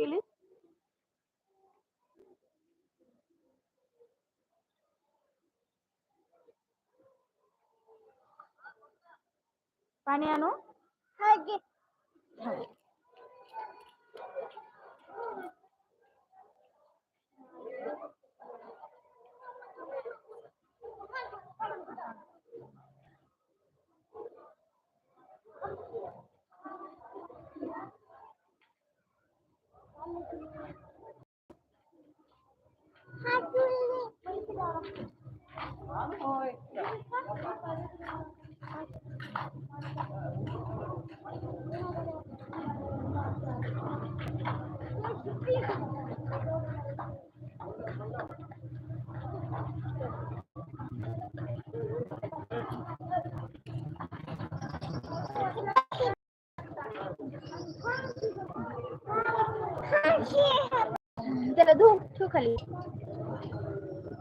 गेली? पाणी आणू? त्याला धू ठेव खाली घासून धर. हा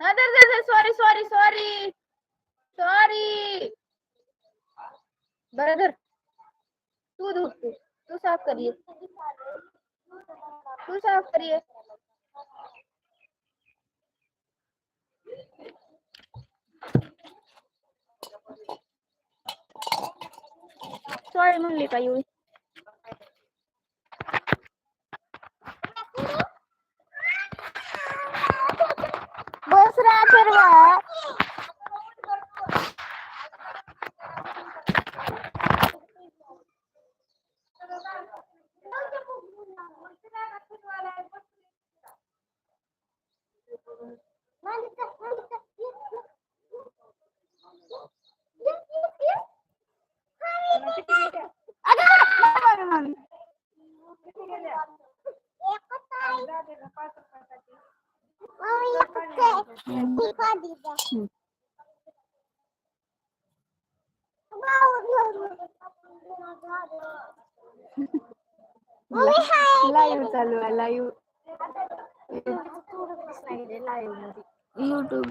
सॉरी सॉरी सॉरी सॉरी बरं तू धूप तू तू साफ करिये. तू साफ करिये. सॉरी म्हणली का येऊ Gracias, लाईव्ह चालू आहे लाईव्ह युट्यूब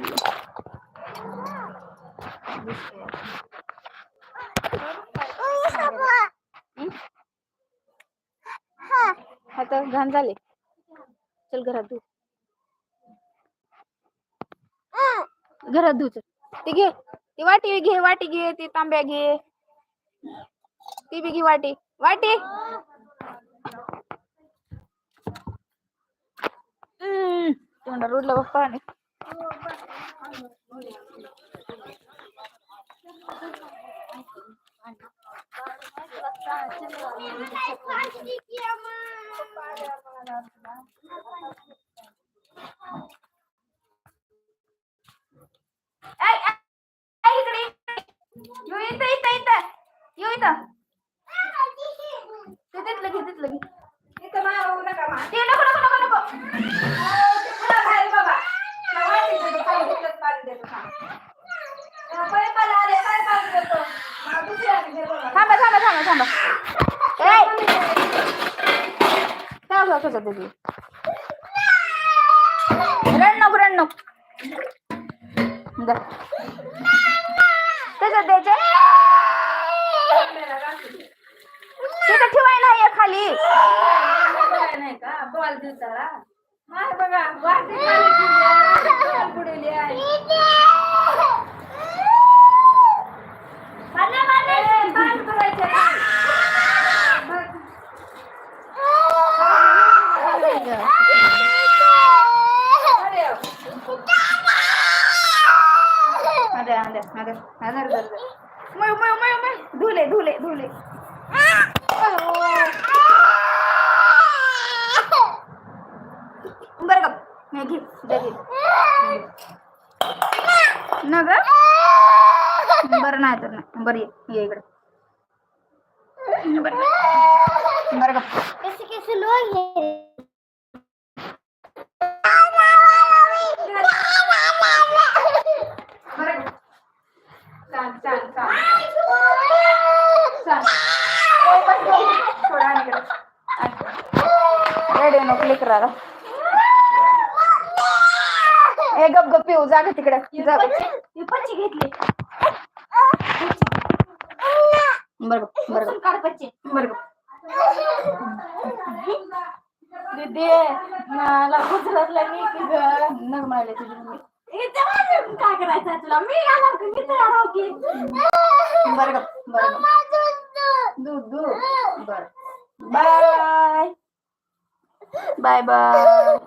आता घाण झाले. चल घरात तू घरात धू चल ते घे. ती वाटी घे वाटी घे ती तांब्या घे. ती बी घे वाटी. वाटी. हम्म, पाणी. येऊ इथं इथं इथं. येऊ इथं. ते तिथलं घे तिथलं घे. ते नको नको नको नको थांबा थांबा थांबा थांबा. काय असं कसं तुझी रड नको रड नको. दे. त्याच्यात द्यायचे तिथं ठेवाय नाही खाली. नाही का? बॉल दिवसाला माय बघा वाटी खाली ठेवली, बॉल बुडवली आहे. ए, बाल बघायचे का? बघ. अरे, अरे अरे अरे अरे अरे मय मय मय मय धुले धुले धुले. बर का? घे दे घे. ना ग बरं नाही तर नाही. बरं ये ये इकडे. बरं बरं का? कसे कसे लोक चाल चाल. चाल. चाल ए. थोडं गप गप पिऊ जा ग तिकडे. पच्ची घेतली. बरं बरं काढ पच्ची. बरं. दीदी मला गुजरातला मी की ग. नग म्हणाले तुझी मम्मी. काय करायचं तुला? मी आला की मी तयार की बरं गं, बरं दूध दूध. बर. बाय. Bye bye.